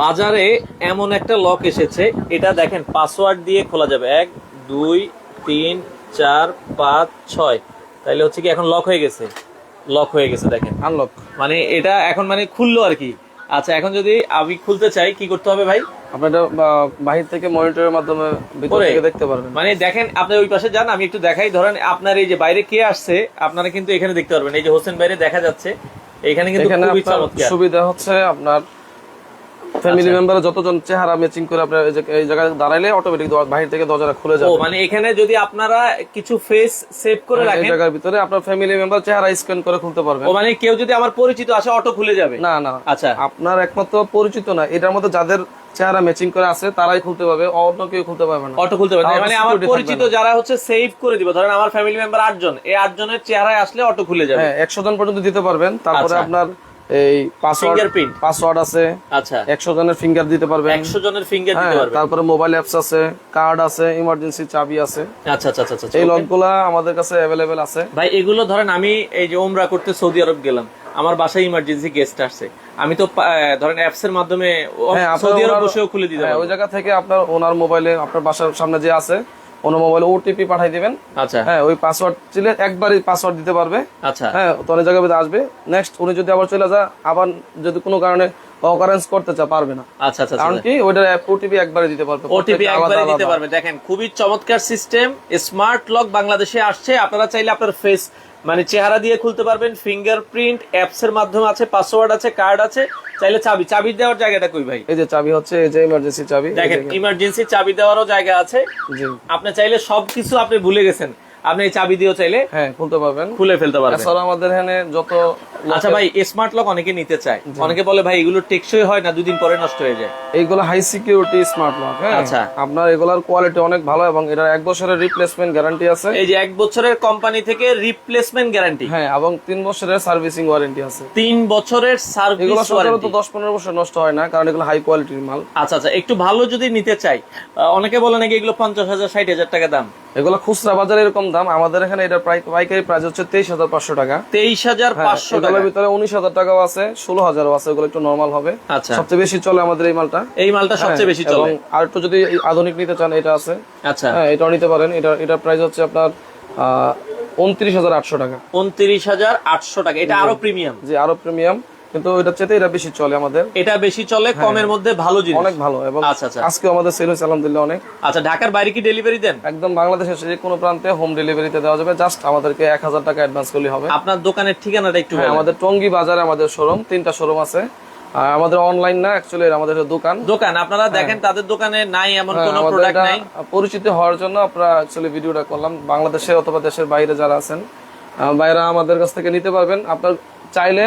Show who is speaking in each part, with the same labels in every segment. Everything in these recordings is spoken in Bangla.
Speaker 1: বাজারে এমন একটা লক এসেছে এটা দেখেন পাসওয়ার্ড দিয়ে খোলা যাবে। এক দুই তিন চার পাঁচ ছয়। তাইলে হচ্ছে কি এখন লক হয়ে গেছে। লক হয়ে গেছে দেখেন।
Speaker 2: আনলক
Speaker 1: মানে এটা এখন মানে খুললো আর কি। আচ্ছা এখন যদি আমি খুলতে চাই কি করতে হবে ভাই?
Speaker 2: আপনি এটা বাহির থেকে মনিটরের মাধ্যমে ভিতর থেকে দেখতে পারবেন।
Speaker 1: মানে দেখেন আপনি ওই পাশে যান আমি একটু দেখাই। ধরেন আপনার এই যে বাইরে কে আসছে আপনারা কিন্তু এখানে দেখতে পারবেন। এই যে হোসেন বাইরে দেখা যাচ্ছে এখানে কিন্তু
Speaker 2: সুবিধা হচ্ছে আপনার ফ্যামিলি
Speaker 1: আচ্ছা।
Speaker 2: মেম্বারের যতজন চেহারা ম্যাচিং করে আপনার এই জায়গায় দাঁড়াইলে অটোমেটিক বাহির থেকে দরজাটা খুলে যাবে।
Speaker 1: মানে এখানে যদি আপনারা কিছু ফেস সেভ করে
Speaker 2: হ্যাঁ, এই
Speaker 1: রাখেন
Speaker 2: জায়গার ভিতরে আপনার ফ্যামিলি মেম্বার চেহারা স্ক্যান করে খুলতে পারবেন।
Speaker 1: মানে কেউ যদি আমার পরিচিত আসে অটো খুলে যাবে?
Speaker 2: না না।
Speaker 1: আচ্ছা।
Speaker 2: আপনার একমাত্র পরিচিত না এটার মধ্যে যাদের চেহারা ম্যাচিং করে আছে তারাই খুলতে পারবে অন্য কেউ খুলতে পারবে না।
Speaker 1: অটো খুলতে পারবে। মানে আমার পরিচিত যারা হচ্ছে সেভ করে দিব ধরেন আমার ফ্যামিলি মেম্বার আটজন এই আটজনের চেহারায় আসলে অটো খুলে যাবে।
Speaker 2: হ্যাঁ একশো জন পর্যন্ত দিতে পারবেন তারপরে
Speaker 1: আচ্ছা।
Speaker 2: আপনার এই পাসওয়ার্ড পাসওয়ার্ড আছে।
Speaker 1: আচ্ছা।
Speaker 2: একশো জনের ফিঙ্গার দিতে পারবেন।
Speaker 1: জনের ফিঙ্গার
Speaker 2: হ্যাঁ
Speaker 1: দিতে পারবে
Speaker 2: তারপরে মোবাইল অ্যাপস আছে কার্ড আছে ইমার্জেন্সি চাবি আছে।
Speaker 1: আচ্ছা আচ্ছা আচ্ছা আচ্ছা
Speaker 2: এই। লকগুলা আমাদের কাছে আছে।
Speaker 1: ভাই এগুলো ধরেন আমি এই যে ওমরা করতে সৌদি আরব গেলাম আমার বাসায় ইমার্জেন্সি গেস্ট আসছে। আমি তো ধরেন অ্যাপস এর মাধ্যমে
Speaker 2: হ্যাঁ
Speaker 1: সৌদি আরব বসেও খুলে দিতে
Speaker 2: হ্যাঁ, ওই জায়গা থেকে আপনার ওনার মোবাইলে আপনার বাসার সামনে যে আছে ওনার মোবাইলে ওটিপি পাঠাই দিবেন।
Speaker 1: আচ্ছা।
Speaker 2: হ্যাঁ ওই পাসওয়ার্ড ছিলে একবারই পাসওয়ার্ড দিতে পারবে।
Speaker 1: আচ্ছা।
Speaker 2: হ্যাঁ তো অনেক জায়গায় আসবে। নেক্সট উনি যদি আবার চলে যায় আবার যদি কোনো কারণে অকারেন্স করতে চা পারবে না।
Speaker 1: আচ্ছা আচ্ছা
Speaker 2: কারণ কি ওইটার ওটিপি একবারে দিতে পারবে।
Speaker 1: ওটিপি একবারে দিতে পারবে। দেখেন খুবই চমৎকার সিস্টেম স্মার্ট লক বাংলাদেশে আসছে। আপনারা চাইলে আপনার ফেস মানে চেহারা দিয়ে খুলতে পারবেন ফিঙ্গারপ্রিন্ট অ্যাপস এর মাধ্যমে আছে পাসওয়ার্ড আছে কার্ড আছে। চাইলে চাবি চাবি দেওয়ার জায়গাটা কই ভাই?
Speaker 2: এই যে চাবি হচ্ছে এই যে ইমার্জেন্সি চাবি
Speaker 1: দেখেন ইমার্জেন্সি চাবি দেওয়ারও জায়গা আছে।
Speaker 2: জি।
Speaker 1: আপনি চাইলে সবকিছু আপনি ভুলে গেছেন। আপনি চাবি দিয়েও চাইলে
Speaker 2: হ্যাঁ খুলতে পারবেন।
Speaker 1: খুলে ফেলতে পারবেন।
Speaker 2: এছাড়া আমাদের এখানে যত
Speaker 1: আচ্ছা ভাই স্মার্ট লক অনেকে নিতে চায়। অনেকে বলে ভাই এগুলো টেকসই হয় না দুদিন পরে নষ্ট হয়ে যায়।
Speaker 2: এইগুলো হাই সিকিউরিটি স্মার্ট লক হ্যাঁ।
Speaker 1: আচ্ছা।
Speaker 2: আপনার এগুলোর কোয়ালিটি অনেক ভালো এবং এটার এক বছরের রিপ্লেসমেন্ট গ্যারান্টি আছে।
Speaker 1: এই যে এক বছরের কোম্পানি থেকে রিপ্লেসমেন্ট গ্যারান্টি
Speaker 2: হ্যাঁ এবং তিন বছরের সার্ভিসিং ওয়ারেন্টি আছে।
Speaker 1: তিন বছরের সার্ভিস
Speaker 2: এগুলো সাধারণত দশ পনেরো বছর নষ্ট হয় না কারণ এগুলো হাই কোয়ালিটির মাল।
Speaker 1: আচ্ছা আচ্ছা একটু ভালো যদি নিতে চাই অনেকে বলে নাকি এগুলো পঞ্চাশ হাজার ষাট হাজার টাকা দাম।
Speaker 2: এগুলো খুচরা বাজারে এরকম দাম। আমাদের এখানে এটার প্রায় পাইকারি প্রাইস হচ্ছে তেইশ হাজার পাঁচশো টাকা।
Speaker 1: তেইশ হাজার
Speaker 2: হ্যাঁ,
Speaker 1: পাঁচশো টাকা।
Speaker 2: এগুলোর ভিতরে উনিশ হাজার টাকাও আছে ষোলো হাজারও আছে এগুলো একটু নর্মাল হবে।
Speaker 1: আচ্ছা।
Speaker 2: সবচেয়ে বেশি চলে আমাদের এই মালটা।
Speaker 1: এই মালটা সবচেয়ে বেশি চলে।
Speaker 2: আর একটু যদি আধুনিক নিতে চান এটা আছে।
Speaker 1: আচ্ছা।
Speaker 2: হ্যাঁ এটাও নিতে পারেন। এটা এটার প্রাইস হচ্ছে আপনার উনত্রিশ হাজার আটশো টাকা।
Speaker 1: উনত্রিশ হাজার আটশো টাকা। এটা আরও প্রিমিয়াম
Speaker 2: যে আরও প্রিমিয়াম কিন্তু এটার চেয়ে এটা বেশি চলে আমাদের।
Speaker 1: এটা বেশি চলে কমের মধ্যে ভালো জিনিস।
Speaker 2: অনেক ভালো এবং
Speaker 1: আচ্ছা আচ্ছা।
Speaker 2: আজকে আমাদের সেল হয়েছে আলহামদুলিল্লাহ অনেক।
Speaker 1: আচ্ছা ঢাকার বাইরে কি ডেলিভারি দেন?
Speaker 2: একদম বাংলাদেশের যে কোনো প্রান্তে হোম ডেলিভারিতে দেওয়া যাবে। জাস্ট আমাদেরকে এক হাজার টাকা অ্যাডভান্স করলে হবে।
Speaker 1: আপনার দোকানের ঠিকানাটা একটু
Speaker 2: হ্যাঁ আমাদের টঙ্গী বাজারে আমাদের শোরুম তিনটা শোরুম আছে। আর আমাদের অনলাইন না অ্যাকচুয়ালি আমাদের দোকান।
Speaker 1: দোকান আপনারা দেখেন তাদের দোকানে নাই এমন
Speaker 2: হ্যাঁ,
Speaker 1: কোনো প্রোডাক্ট নাই।
Speaker 2: পরিচিত হওয়ার জন্য আমরা অ্যাকচুয়ালি ভিডিওটা করলাম। বাংলাদেশে অথবা দেশের বাইরে যারা আছেন বাইরে আমাদের কাছ থেকে নিতে পারবেন। আপনার চাইলে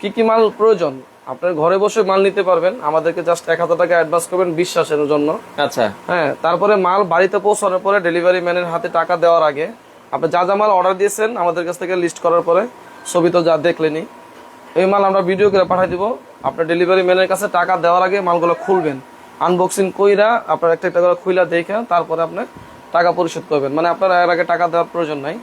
Speaker 2: কি কি মাল প্রয়োজন? আপনার ঘরে বসে মাল নিতে পারবেন। আমাদেরকে জাস্ট এক হাজার টাকা অ্যাডভান্স করবেন বিশ্বাসের জন্য।
Speaker 1: আচ্ছা।
Speaker 2: হ্যাঁ তারপরে মাল বাড়িতে পৌঁছানোর পরে ডেলিভারি ম্যানের হাতে টাকা দেওয়ার আগে আপনি যা যা মাল অর্ডার দিয়েছেন আমাদের কাছ থেকে লিস্ট করার পরে ছবি তো যা দেখলেনি এই মাল আমরা ভিডিও করে পাঠিয়ে দিব। আপনার ডেলিভারি ম্যানের কাছে টাকা দেওয়ার আগে মালগুলো খুলবেন। আনবক্সিং কইরা আপনার একটা একটা করে খুইলা দেখে তারপরে আপনি টাকা পরিশোধ করবেন। মানে আপনার এর আগে টাকা দেওয়ার প্রয়োজন নাই।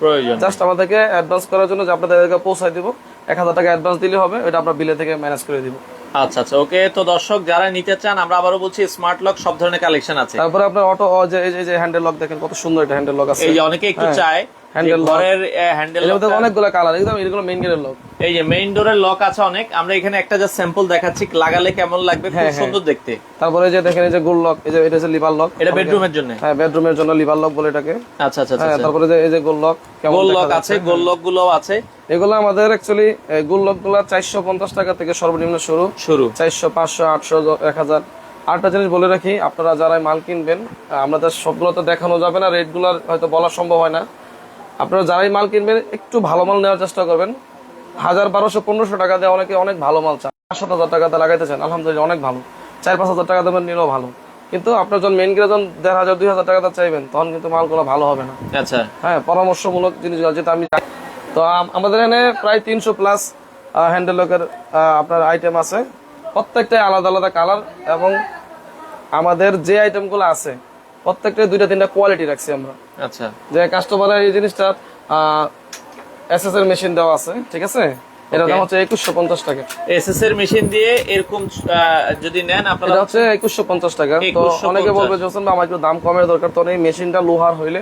Speaker 2: জাস্ট আমাদেরকে অ্যাডভান্স করার জন্য যে আপনাদের পৌঁছায় দিব। এক হাজার টাকা অ্যাডভান্স দিলে হবে ওটা আমরা বিলে থেকে ম্যানেজ করে দিব।
Speaker 1: আচ্ছা আচ্ছা ওকে তো দর্শক যারা নিতে চান আমরা আবারও বলছি স্মার্ট লক সব ধরনের কালেকশন আছে।
Speaker 2: তারপরে আপনার অটো যে এই যে- হ্যান্ডেল লক দেখেন কত সুন্দর এটা হ্যান্ডেল লক আছে।
Speaker 1: এই অনেকে একটু চায় যে
Speaker 2: হ্যান্ডেল
Speaker 1: ঘরের হ্যান্ডেল
Speaker 2: এর মধ্যে অনেকগুলো কালার একদম এগুলো মেইন গেটের লক
Speaker 1: এই যে মেইন ডোরের লক আছে অনেক। আমরা এখানে একটা যা স্যাম্পল দেখাচ্ছি লাগালে কেমন লাগবে খুব সুন্দর দেখতে।
Speaker 2: তারপরে যে দেখেন এই যে গোল লক এই যে এটা হচ্ছে লিভার লক
Speaker 1: এটা বেডরুমের জন্য?
Speaker 2: হ্যাঁ বেডরুমের জন্য লিভার লক বলে এটাকে।
Speaker 1: আচ্ছা আচ্ছা
Speaker 2: হ্যাঁ
Speaker 1: আচ্ছা।
Speaker 2: তারপরে যে এই যে গোল লক
Speaker 1: গোল লক আছে গোল লকগুলো আছে।
Speaker 2: এগুলো আমাদের অ্যাকচুয়ালি গোল লকগুলো চারশো পঞ্চাশ টাকা থেকে সর্বনিম্ন শুরু।
Speaker 1: শুরু।
Speaker 2: চারশো পাঁচশো আটশো এক হাজার। আরেকটা জিনিস বলে রাখি আপনারা যারা মাল কিনবেন আমাদের সবগুলো তো দেখানো যাবে না রেটগুলার হয়তো বলা সম্ভব হয় না। আপনারা যারাই মাল কিনবেন একটু ভালো মাল নেওয়ার চেষ্টা করবেন। হাজার বারোশো পনেরোশো টাকা দিয়ে অনেকে অনেক ভালো মাল চান পাঁচ সাত হাজার টাকাতে লাগাইতে চান আলহামদুলিল্লাহ অনেক ভালো। চার পাঁচ হাজার টাকা দেবেন নিলেও ভালো। কিন্তু আপনার যখন মেন যখন দেড় হাজার দুই হাজার টাকাতে চাইবেন তখন কিন্তু মালগুলো ভালো হবে না।
Speaker 1: আচ্ছা।
Speaker 2: হ্যাঁ পরামর্শমূলক জিনিস যেটা আমি। তো আমাদের এখানে প্রায় তিনশো প্লাস হ্যান্ডেল লকের আপনার আইটেম আছে। প্রত্যেকটাই আলাদা আলাদা কালার এবং আমাদের যে আইটেমগুলো আছে প্রত্যেকটাই দুইটা তিনটা কোয়ালিটি রাখছি আমরা।
Speaker 1: আচ্ছা।
Speaker 2: যে কাস্টমারের এই জিনিসটা এসএস এস এর মেশিন দেওয়া আছে ঠিক আছে? এটা দাম হচ্ছে একুশশো পঞ্চাশ টাকা।
Speaker 1: এসএস এর মেশিন দিয়ে এরকম যদি নেন আপনারা
Speaker 2: এটা হচ্ছে একুশশো পঞ্চাশ টাকা। তো অনেকে বলবে যে ভাই, আমার একটু দাম কমের দরকার। তো এই মেশিনটা লোহার হইলে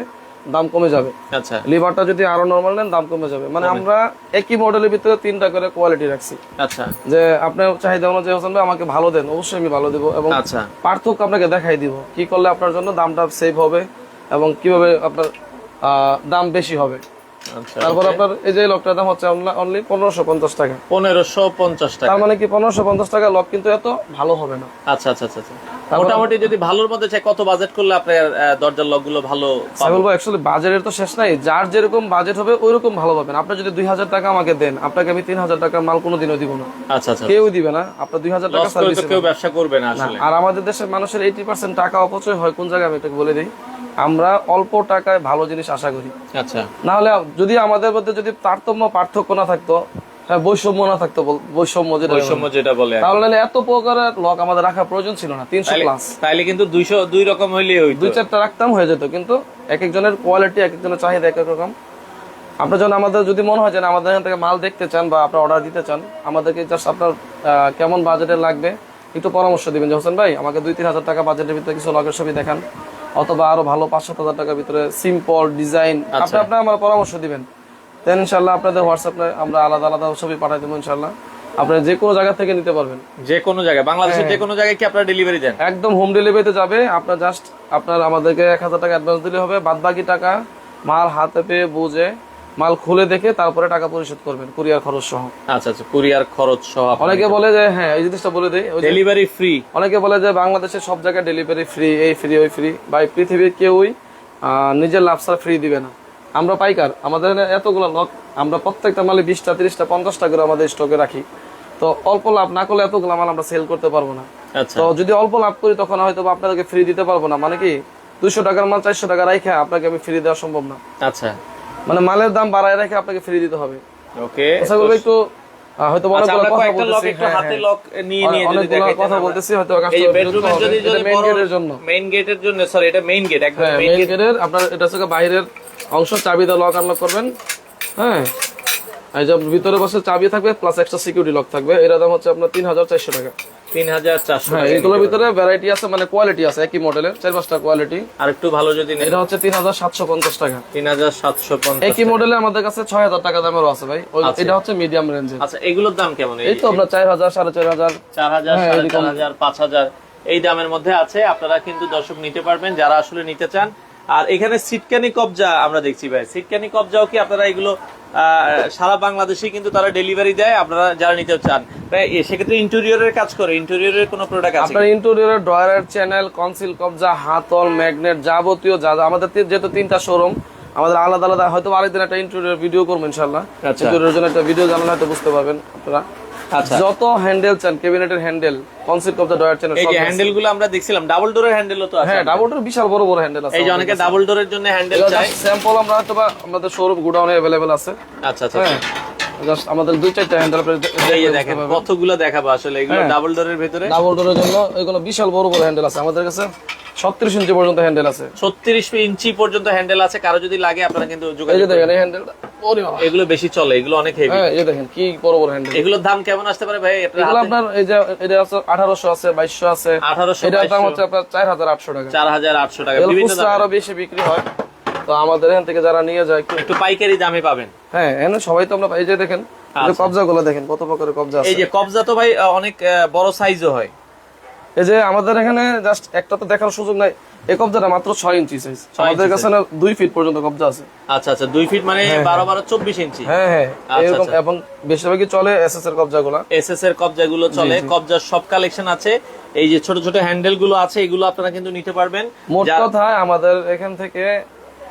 Speaker 2: দাম কমে যাবে।
Speaker 1: আচ্ছা।
Speaker 2: লিভারটা যদি আরও নরমাল নেন দাম কমে যাবে। মানে আমরা একই মডেলের ভিতরে তিনটা করে কোয়ালিটি রাখছি।
Speaker 1: আচ্ছা।
Speaker 2: যে আপনার চাহিদা অনুযায়ী হোসেন ভাই আমাকে ভালো দেন অবশ্যই আমি ভালো দেবো এবং
Speaker 1: আচ্ছা।
Speaker 2: পার্থক্য আপনাকে দেখাই দিব। কি করলে আপনার জন্য দামটা সেভ হবে এবং কীভাবে আপনার দাম বেশি হবে। তারপর আপনার এই যে লকটার দাম হচ্ছে অনলি পনেরোশো পঞ্চাশ টাকা।
Speaker 1: পনেরোশো পঞ্চাশ টাকা।
Speaker 2: তার মানে কি পনেরোশো পঞ্চাশ টাকা লক কিন্তু এত ভালো হবে না।
Speaker 1: আচ্ছা আচ্ছা আচ্ছা আচ্ছা। মোটামুটি যদি ভালোর মধ্যে চাই কত বাজেট করলে আপনার দরজার লকগুলো ভালো
Speaker 2: বলব অ্যাকচুয়ালি তো শেষ নাই। যার যেরকম বাজেট হবে ওই রকম ভালো পাবেন। আপনি যদি দুই হাজার টাকা আমাকে দেন আপনাকে আমি তিন হাজার টাকার মাল কোনোদিনও দিব না।
Speaker 1: আচ্ছা আচ্ছা
Speaker 2: কেউ দিবে না। আপনার দুই হাজার টাকা সার্ভিস
Speaker 1: কেউ ব্যবসা করবে না
Speaker 2: আর আমাদের দেশের মানুষের এইটি পার্সেন্ট টাকা অপচয় হয় কোন জায়গায় আমি এটাকে বলে দিই? আমরা অল্প টাকায় ভালো জিনিস আশা করি।
Speaker 1: আচ্ছা।
Speaker 2: না হলে যদি আমাদের মধ্যে যদি তারতম্য পার্থক্য না থাকতো হ্যাঁ বৈষম্য না থাকতো বৈষম্য যেটা
Speaker 1: বৈষম্য যেটা বলে
Speaker 2: তাহলে এত প্রকারের লক আমাদের রাখার প্রয়োজন ছিল না তিনশো প্লাস
Speaker 1: তাইলে কিন্তু দুইশো দুই রকম হইতো।
Speaker 2: দুই চারটা রাখতাম হয়ে যেত। কিন্তু এক একজনের কোয়ালিটি এক একজনের চাহিদা এক এক রকম। আপনার জন্য আমাদের যদি মনে হয় যে আমাদের এখান থেকে মাল দেখতে চান বা আপনার অর্ডার দিতে চান আমাদেরকে জাস্ট আপনার কেমন বাজেটের লাগবে একটু পরামর্শ দিবেন। যে হোসেন ভাই আমাকে দুই তিন হাজার টাকা বাজেটের ভিতরে কিছু লগের ছবি দেখান। অথবা আরও ভালো পাঁচ সাত হাজার টাকার ভিতরে সিম্পল ডিজাইন আপনি আপনার আমার পরামর্শ দিবেন। দেন ইনশাল্লাহ আপনাদের হোয়াটসঅ্যাপে আমরা আলাদা আলাদা ছবি পাঠাই দেবো ইনশাল্লাহ আপনি যে কোনো জায়গা থেকে নিতে পারবেন।
Speaker 1: যে কোনো জায়গায় বাংলাদেশের যে কোনো জায়গায় কি আপনারা ডেলিভারি দেন?
Speaker 2: একদম হোম ডেলিভারিতে যাবে। আপনার জাস্ট আপনার আমাদেরকে এক হাজার টাকা অ্যাডভান্স দিলে হবে। বাদ বাকি টাকা মাল হাতে পেয়ে বুঝে মাল খুলে দেখে তারপরে টাকা পরিশোধ করবেন কুরিয়ার খরচ সহ।
Speaker 1: আচ্ছা আচ্ছা কুরিয়ার খরচ সহ
Speaker 2: অনেকে বলে যে হ্যাঁ এই জিনিসটা বলে দেয়
Speaker 1: ডেলিভারি ফ্রি
Speaker 2: অনেকে বলে যে বাংলাদেশের সব জায়গায় ডেলিভারি ফ্রি এই ফ্রি ওই ফ্রি বা এই পৃথিবীর কেউই নিজের লাভ ছাড়া ফ্রি দিবে না। আমরা পাইকার আমাদের এতগুলো লক আমরা প্রত্যেকটা মালে বিশটা তিরিশটা পঞ্চাশটা করে আমাদের স্টকে রাখি। তো অল্প লাভ না করলে এতগুলো মাল আমরা সেল করতে পারব না।
Speaker 1: আচ্ছা।
Speaker 2: তো যদি অল্প লাভ করি তখন হয়তো আপনাদেরকে ফ্রি দিতে পারব না। মানে কি দুশো টাকার মাল চারশো টাকা রাখে আপনাকে আমি ফ্রি দেওয়া সম্ভব না।
Speaker 1: আচ্ছা।
Speaker 2: মানে মালের দাম বাড়ায় রেখে আপনাকে ফ্রি দিতে হবে।
Speaker 1: ওকে
Speaker 2: করব একটু হয়তো
Speaker 1: আচ্ছা কয়েকটা লক একটু
Speaker 2: হ্যাঁ,
Speaker 1: হাতে
Speaker 2: হ্যাঁ।
Speaker 1: লক নিয়ে নিয়ে যদি দেখাইতেন
Speaker 2: কথা বলতেছি হয়তো
Speaker 1: যদি যদি
Speaker 2: মেইন গেটের জন্য।
Speaker 1: মেইন গেটের জন্য সরি এটা মেইন গেট একদম
Speaker 2: হ্যাঁ
Speaker 1: মেইন
Speaker 2: মেইন গেটের আপনার এটা হচ্ছে বাইরের অংশ চাবি দিয়ে লক আনলক করবেন। হ্যাঁ এই যে ভিতরে বসে চাবি থাকবে প্লাস এক্সট্রা সিকিউরিটি লক থাকবে। এর দাম হচ্ছে আপনার তিন হাজার চারশো টাকা। হ্যাঁ ভিতরে ভ্যারাইটি আছে মানে কোয়ালিটি আছে একই মডেলের চার পাঁচটা কোয়ালিটি
Speaker 1: আর একটু ভালো যদি
Speaker 2: এটা হচ্ছে তিন হাজার সাতশো পঞ্চাশ টাকা।
Speaker 1: তিন হাজার সাতশো পঞ্চাশ
Speaker 2: একই মডেলে আমাদের কাছে ছয় হাজার টাকা দামেরও আছে ভাই। এটা হচ্ছে মিডিয়াম
Speaker 1: আচ্ছা এগুলোর দাম কেমন? এই
Speaker 2: এই তো আপনার চার হাজার সাড়ে চার হাজার
Speaker 1: চার হাজার
Speaker 2: হ্যাঁ,
Speaker 1: সাড়ে চার হাজার পাঁচ হাজার এই দামের মধ্যে আছে আপনারা কিন্তু দর্শক নিতে পারবেন। যারা আসলে নিতে চান আর এখানে সিটকানি কবজা আমরা দেখছি ভাই। সিটকানি কবজাও কি আপনারা এগুলো সারা বাংলাদেশে কিন্তু তারা ডেলিভারি দেয়? আপনারা যারা নিতে চান। সেক্ষেত্রে ইন্টেরিয়রের কাজ করে। ইন্টেরিয়রের কোনো প্রোডাক্ট আছে
Speaker 2: আপনার ইন্টেরিয়রের ড্রয়ারের চ্যানেল কনসিল কবজা হাতল ম্যাগনেট যাবতীয় যা আমাদের যেহেতু তিনটা শোরুম আমাদের আলাদা আলাদা হয়তো আরেকদিন একটা ইন্টেরিয়র ভিডিও করব ইনশাল্লাহ
Speaker 1: আচ্ছা।
Speaker 2: ইন্টেরিয়র জন্য একটা ভিডিও জানালে হয়তো বুঝতে পারবেন আপনারা।
Speaker 1: আচ্ছা
Speaker 2: যত হ্যান্ডেল চান ক্যাবিনেটের হ্যান্ডেল কনসিল কবজা ড্রয়ার চ্যানেল
Speaker 1: এই হ্যান্ডেলগুলো আমরা দেখছিলাম ডাবল ডোরের হ্যান্ডেলও তো আছে
Speaker 2: হ্যাঁ ডাবলটার বিশাল বড় বড় হ্যান্ডেল আছে
Speaker 1: এই যে অনেকে ডাবল ডোরের জন্য হ্যান্ডেল চায়।
Speaker 2: স্যাম্পল আমরা হয়তো বা আমাদের শোরুম গোডাউনে অ্যাভেলেবেল আছে।
Speaker 1: আচ্ছা আচ্ছা
Speaker 2: হ্যাঁ জাস্ট আমাদের দুই চারটা হ্যান্ডেল
Speaker 1: দেখেন কতগুলো দেখাবো আসলে এগুলো
Speaker 2: হ্যাঁ।
Speaker 1: ডাবল ডোরের ভিতরে?
Speaker 2: ডাবল ডোরের জন্য এগুলো বিশাল বড় বড় হ্যান্ডেল আছে আমাদের কাছে। ছত্রিশ ইঞ্চি পর্যন্ত হ্যান্ডেল আছে।
Speaker 1: ছত্রিশ ইঞ্চি পর্যন্ত হ্যান্ডেল আছে। কারও যদি লাগে আপনারা কিন্তু যোগাযোগ
Speaker 2: দেখেন এই হ্যান্ডেলটা
Speaker 1: এগুলো বেশি চলে এগুলো অনেক হেভি
Speaker 2: হ্যাঁ এই দেখেন কি বড় বড় হ্যান্ডেল
Speaker 1: এগুলোর দাম কেমন আসতে পারে ভাই? এটা
Speaker 2: এগুলো আপনার এই যে এটা আছে আঠারোশো আছে বাইশশো আছে।
Speaker 1: আঠারোশো
Speaker 2: এটার দাম হচ্ছে আপনার চার হাজার আটশো টাকা।
Speaker 1: চার হাজার আটশো টাকা। বিভিন্ন দামে।
Speaker 2: আরও বেশি বিক্রি হয়। তো আমাদের এখান থেকে যারা নিয়ে যায় একটু
Speaker 1: পাইকারি দামে পাবেন।
Speaker 2: হ্যাঁ এখানে সবাই তো আমরা এই যে দেখেন
Speaker 1: আচ্ছা।
Speaker 2: কবজা গুলো দেখেন কত প্রকারের কবজা আছে
Speaker 1: এই যে কবজা তো ভাই অনেক বড় সাইজও হয়।
Speaker 2: এই যে আমাদের এখানে জাস্ট একটা তো দেখার সুযোগ নাই। এই কবজাটা মাত্র ছয় ইঞ্চি সাইজ আমাদের কাছে না দুই ফিট পর্যন্ত কবজা আছে।
Speaker 1: আচ্ছা আচ্ছা দুই ফিট মানে বারো বারো চব্বিশ ইঞ্চি।
Speaker 2: হ্যাঁ হ্যাঁ।
Speaker 1: আচ্ছা,
Speaker 2: এরকম
Speaker 1: আচ্ছা।
Speaker 2: এবং বেশিরভাগই চলে এস এস এর কবজা গুলা
Speaker 1: এস এস এর কবজা গুলো চলে। কবজার সব কালেকশন আছে। এই যে ছোট ছোট হ্যান্ডেলগুলো আছে এগুলো আপনারা কিন্তু নিতে পারবেন।
Speaker 2: মোট কথা আমাদের এখান থেকে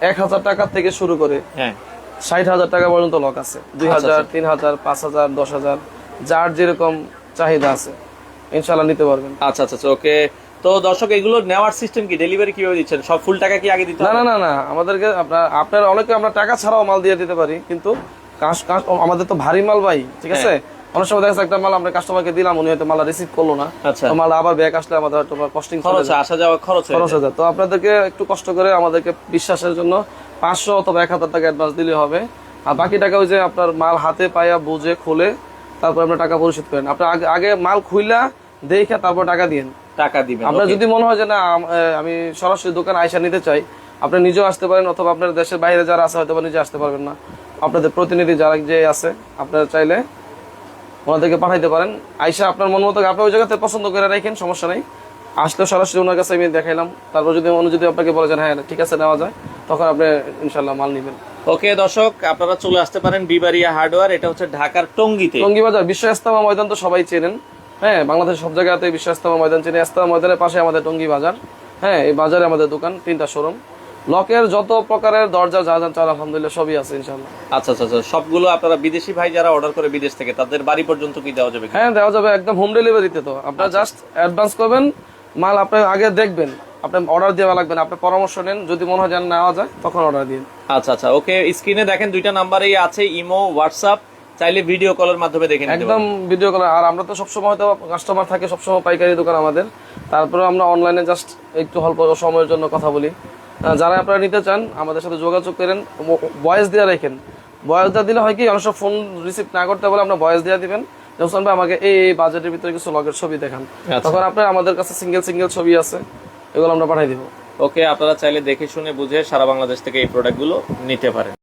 Speaker 2: এক হাজার টাকা থেকে শুরু করে
Speaker 1: হ্যাঁ।
Speaker 2: ষাট হাজার টাকা পর্যন্ত লক আছে। দুই
Speaker 1: আচ্ছা,
Speaker 2: হাজার তিন হাজার পাঁচ হাজার দশ হাজার যার যেরকম চাহিদা আছে। ইনশাল্লাহ নিতে পারবেন।
Speaker 1: আচ্ছা আচ্ছা ওকে। তো দর্শক এগুলো নেওয়ার সিস্টেম কি? ডেলিভারি কীভাবে দিচ্ছেন? সব ফুল টাকা কি আগে দিতে
Speaker 2: না না না না আমাদেরকে আপনার আপনার অনেকে আমরা টাকা ছাড়াও মাল দিয়ে দিতে পারি কিন্তু কাজ কাজ আমাদের তো ভারী মাল ভাই ঠিক আছে? অনেক সময় দেখা একটা মাল আমরা কাস্টমারকে দিলাম উনি হয়তো মাল রিসিভ করল না।
Speaker 1: আচ্ছা।
Speaker 2: তো মাল আবার ব্যাক আসলে আমাদের হয়তো কস্টিং
Speaker 1: খরচ আসা যাওয়া খরচ হয়ে
Speaker 2: খরচ হাজার তো আপনাদেরকে একটু কষ্ট করে আমাদেরকে বিশ্বাসের জন্য পাঁচশো অথবা এক হাজার টাকা অ্যাডভান্স দিলে হবে। আর বাকি টাকা ওই যে আপনার মাল হাতে পায়া বুঝে খুলে তারপর আপনার টাকা পরিশোধ করেন। আপনার আগে আগে মাল খুইলা দেখে তারপর টাকা দিন
Speaker 1: টাকা দিবেন
Speaker 2: আপনার যদি মনে হয় যে না আমি সরাসরি দোকান আইসা নিতে চাই আপনি নিজেও আসতে পারেন অথবা আপনার দেশের বাইরে যারা আছে হয়তো নিজে আসতে পারবেন না। আপনাদের প্রতিনিধি যারা যে আছে আপনারা চাইলে ওনাদেরকে পাঠাইতে পারেন। আইসা আপনার মন মতো আপনি ওই জায়গাতে পছন্দ করে রাখেন সমস্যা নেই। আসলে সরাসরি ওনার কাছে আমি দেখাইলাম। তারপর যদি উনি যদি আপনাকে বলে যে হ্যাঁ ঠিক আছে নেওয়া যায় তখন আপনি ইনশাল্লাহ মাল নেবেন।
Speaker 1: ওকে দর্শক আপনারা চলে আসতে পারেন বিবারিয়া হার্ডওয়্যার এটা হচ্ছে ঢাকার টঙ্গিতে।
Speaker 2: টঙ্গি বাজার বিশ্ব ইস্তামা ময়দান তো সবাই চেনেন। হ্যাঁ বাংলাদেশের সব জায়গাতে বিশ্ব ইস্তামা ময়দান চিনি। ইস্তামা ময়দানের পাশে আমাদের টঙ্গি বাজার। হ্যাঁ এই বাজারে আমাদের দোকান তিনটা শোরুম লকের যত প্রকারের দরজা যা যা চাল আলহামদুলিল্লাহ সবই আছে ইনশাল্লাহ
Speaker 1: আচ্ছা আচ্ছা আচ্ছা সবগুলো আপনারা বিদেশি ভাই যারা অর্ডার করে বিদেশ থেকে তাদের বাড়ি পর্যন্ত কি দেওয়া যাবে?
Speaker 2: হ্যাঁ দেওয়া যাবে একদম হোম ডেলিভারিতে তো আপনারা জাস্ট অ্যাডভান্স করবেন মাল আপনি আগে দেখবেন আপনি অর্ডার দেওয়া লাগবে না আপনি পরামর্শ নেন যদি মনে হয় যেন নেওয়া যায় তখন অর্ডার দিন।
Speaker 1: আচ্ছা আচ্ছা ওকে স্ক্রিনে দেখেন দুইটা নাম্বারেই আছে ইমো হোয়াটসঅ্যাপ চাইলে ভিডিও কলের মাধ্যমে দেখে
Speaker 2: একদম ভিডিও কল আর আমরা তো সবসময় তো কাস্টমার থাকে সবসময় পাইকারি দোকান আমাদের। তারপরে আমরা অনলাইনে জাস্ট একটু অল্প সময়ের জন্য কথা বলি। যারা আপনারা নিতে চান আমাদের সাথে যোগাযোগ করেন। ভয়েস দিয়ে রাখেন। ভয়েস দেওয়া দিলে হয় কি অনেক ফোন রিসিভ না করতে বলে আপনার ভয়েস দিয়ে দিবেন। হোসেন ভাই আমাকে এই এই বাজেটের ভিতরে কিছু লগের ছবি দেখান
Speaker 1: আচ্ছা।
Speaker 2: তখন আপনার আমাদের কাছে সিঙ্গেল সিঙ্গেল ছবি আছে। এগুলো আমরা পাঠাই দিব।
Speaker 1: ওকে আপনারা চাইলে দেখে শুনে বুঝে সারা বাংলাদেশ থেকে এই প্রোডাক্টগুলো নিতে পারেন।